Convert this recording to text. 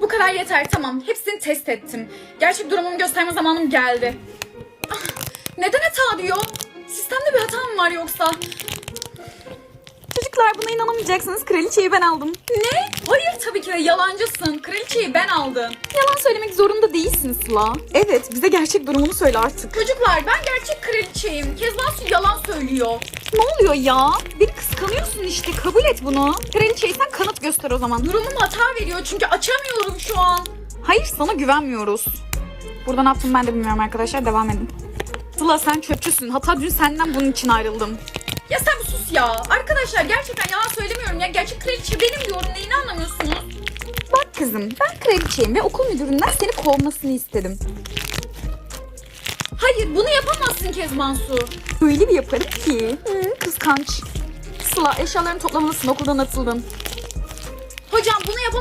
Bu kadar yeter tamam. Hepsini test ettim. Gerçek durumumu gösterme zamanım geldi. Ah, neden hata diyor? Sistemde bir hata mı var yoksa? Çocuklar buna inanamayacaksınız. Kraliçeyi ben aldım. Ne? Hayır tabii ki de yalancısın. Kraliçeyi ben aldım. Yalan söylemek zorunda değilsin Sıla. Evet bize gerçek durumunu söyle artık. Çocuklar ben gerçek kraliçeyim. Kezban Su yalan söylüyor. Ne oluyor ya? Beni kıskanıyorsun işte kabul et bunu. Kraliçeysen kanıt göster o zaman. Durumum hata veriyor çünkü açamıyorum şu an. Hayır sana güvenmiyoruz. Burada ne yaptım ben de bilmiyorum arkadaşlar devam edin. Sıla sen çöpçüsün. Hatta dün senden bunun için ayrıldım. Ya sen bir sus ya. Arkadaşlar gerçekten yalan söylemiyorum ya. Gerçek kraliçe benim diyorum. Neyini anlamıyorsunuz? Bak kızım ben kraliçeyim ve okul müdüründen seni kovmasını istedim. Hayır bunu yapamazsın Kezban Su. Öyle bir yaparım ki. Hı, kıskanç. Sıla eşyalarını toplamalısın okuldan atıldın. Hocam bunu gerçek